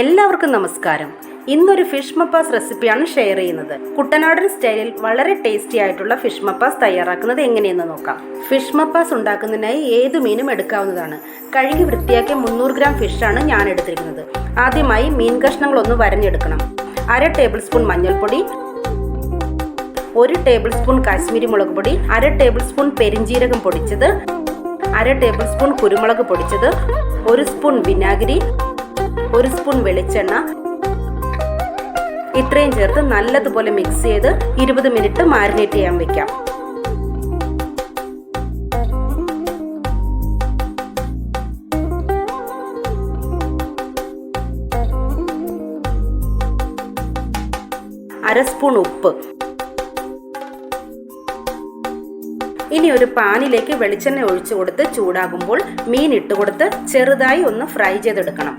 എല്ലാവർക്കും നമസ്കാരം. ഇന്നൊരു ഫിഷ് മപ്പാസ് റെസിപ്പിയാണ് ഷെയർ ചെയ്യുന്നത്. കുട്ടനാടൻ സ്റ്റൈലിൽ വളരെ ടേസ്റ്റി ആയിട്ടുള്ള ഫിഷ് മപ്പാസ് തയ്യാറാക്കുന്നത് എങ്ങനെയെന്ന് നോക്കാം. ഫിഷ് മപ്പാസ് ഉണ്ടാക്കുന്നതിനായി ഏത് മീനും എടുക്കാവുന്നതാണ്? കഴുകി വൃത്തിയാക്കിയ മുന്നൂറ് ഗ്രാം ഫിഷാണ് ഞാൻ എടുത്തിരിക്കുന്നത്. ആദ്യമായി മീൻ കഷ്ണങ്ങളൊന്ന് വരഞ്ഞെടുക്കണം. അര ടേബിൾ സ്പൂൺ മഞ്ഞൾപ്പൊടി ഒരു ടേബിൾ സ്പൂൺ കാശ്മീരി മുളക് പൊടി അര ടേബിൾ സ്പൂൺ പെരിഞ്ജീരകം പൊടിച്ചത് അര ടേബിൾ സ്പൂൺ കുരുമുളക് പൊടിച്ചത് ഒരു സ്പൂൺ വിനാഗിരി ഒരു സ്പൂൺ വെളിച്ചെണ്ണ. ഇത്രയും ചേർത്ത് നല്ലതുപോലെ മിക്സ് ചെയ്ത് ഇരുപത് മിനിറ്റ് മാരിനേറ്റ് ചെയ്യാൻ വെക്കാം. അര സ്പൂൺ ഉപ്പ്. ഇനി ഒരു പാനിലേക്ക് വെളിച്ചെണ്ണ ഒഴിച്ചു കൊടുത്ത് ചൂടാകുമ്പോൾ മീൻ ഇട്ടുകൊടുത്ത് ചെറുതായി ഒന്ന് ഫ്രൈ ചെയ്തെടുക്കണം.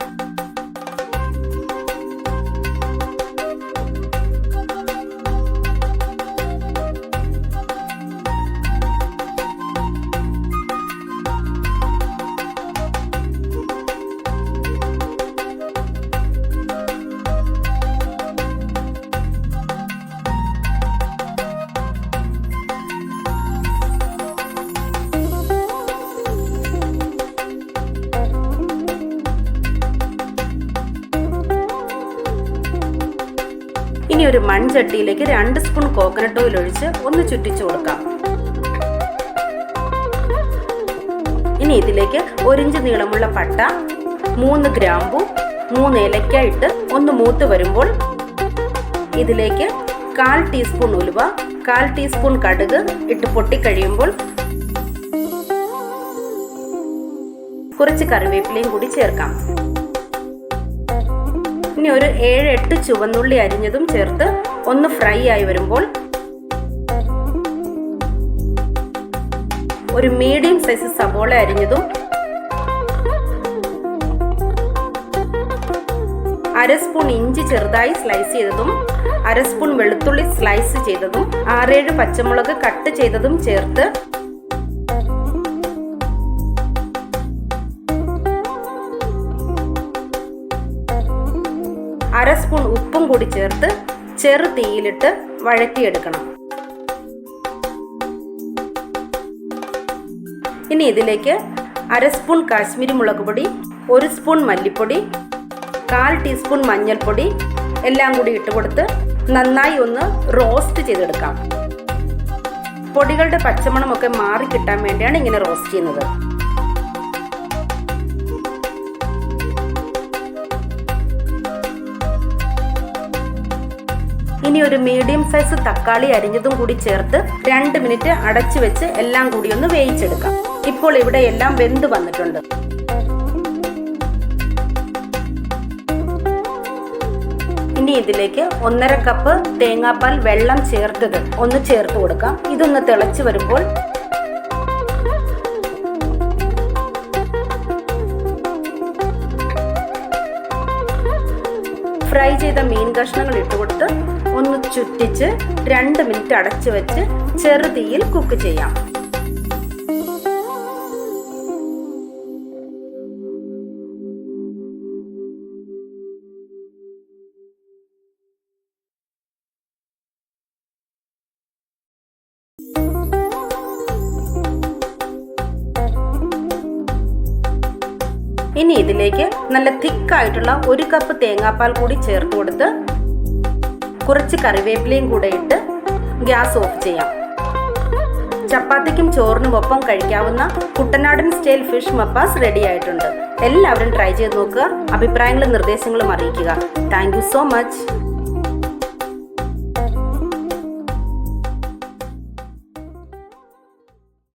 ഇനി ഒരു മൺചട്ടിയിലേക്ക് രണ്ട് സ്പൂൺ കോക്കനട്ട് ഓയിൽ ഒഴിച്ച് ഒന്ന് ചുറ്റിച്ചു കൊടുക്കാം. ഇനി ഇതിലേക്ക് ഒരിഞ്ച് നീളമുള്ള പട്ട മൂന്ന് ഗ്രാമ്പു മൂന്ന് ഏലക്ക ഇട്ട് ഒന്ന് മൂത്ത് വരുമ്പോൾ ഇതിലേക്ക് കാൽ ടീസ്പൂൺ ഉലുവ കാൽ ടീസ്പൂൺ കടുക് ഇട്ട് പൊട്ടിക്കഴിയുമ്പോൾ കുറച്ച് കറിവേപ്പിലയും കൂടി ചേർക്കാം. ഇനി ഒരു ഏഴ് എട്ട് ചുവന്നുള്ളി അരിഞ്ഞതും ചേർത്ത് ഒന്ന് ഫ്രൈ ആയി വരുമ്പോൾ ഒരു മീഡിയം സൈസ് സവോള അരിഞ്ഞതും അര സ്പൂൺ ഇഞ്ചി ചെറുതായി സ്ലൈസ് ചെയ്തതും അര സ്പൂൺ വെളുത്തുള്ളി സ്ലൈസ് ചെയ്തതും ആറേഴ് പച്ചമുളക് കട്ട് ചെയ്തതും ചേർത്ത് അര സ്പൂൺ ഉപ്പും കൂടി ചേർത്ത് ചെറു തീയിലിട്ട് വഴറ്റിയെടുക്കണം. ഇനി ഇതിലേക്ക് അര സ്പൂൺ കാശ്മീരി മുളക് പൊടി ഒരു സ്പൂൺ മല്ലിപ്പൊടി കാൽ ടീസ്പൂൺ മഞ്ഞൾപ്പൊടി എല്ലാം കൂടി ഇട്ട് കൊടുത്ത് നന്നായി ഒന്ന് റോസ്റ്റ് ചെയ്തെടുക്കാം. പൊടികളുടെ പച്ചമണമൊക്കെ മാറി കിട്ടാൻ വേണ്ടിയാണ് ഇങ്ങനെ റോസ്റ്റ് ചെയ്യുന്നത്. ഇനി ഒരു മീഡിയം സൈസ് തക്കാളി അരിഞ്ഞതും കൂടി ചേർത്ത് രണ്ട് മിനിറ്റ് അടച്ചു വെച്ച് എല്ലാം കൂടി ഒന്ന് വേവിച്ചെടുക്കാം. ഇപ്പോൾ ഇവിടെ എല്ലാം വെന്ത് വന്നിട്ടുണ്ട്. ഇനി ഇതിലേക്ക് ഒന്നര കപ്പ് തേങ്ങാപ്പാൽ വെള്ളം ചേർത്തത് ഒന്ന് ചേർത്ത് കൊടുക്കാം. ഇതൊന്ന് തിളച്ചു വരുമ്പോൾ ചെയ്ത മീൻ കഷ്ണങ്ങൾ ഇട്ടുകൊടുത്ത് ഒന്ന് ചുറ്റിച്ച് രണ്ട് മിനിറ്റ് അടച്ചു വെച്ച് ചെറുതീയിൽ കുക്ക് ചെയ്യാം. ഇനി ഇതിലേക്ക് നല്ല തിക്കായിട്ടുള്ള ഒരു കപ്പ് തേങ്ങാപ്പാൽ കൂടി ചേർത്ത് കൊടുത്ത് കുറച്ച് കറിവേപ്പിലയും കൂടെ ഇട്ട് ഗ്യാസ് ഓഫ് ചെയ്യാം. ചപ്പാത്തിക്കും ചോറിനും ഒപ്പം കഴിക്കാവുന്ന കുട്ടനാടൻ സ്റ്റൈൽ ഫിഷ് മപ്പാസ് റെഡി ആയിട്ടുണ്ട്. എല്ലാവരും ട്രൈ ചെയ്ത് നോക്കുക. അഭിപ്രായങ്ങളും നിർദ്ദേശങ്ങളും അറിയിക്കുക. Thank so much.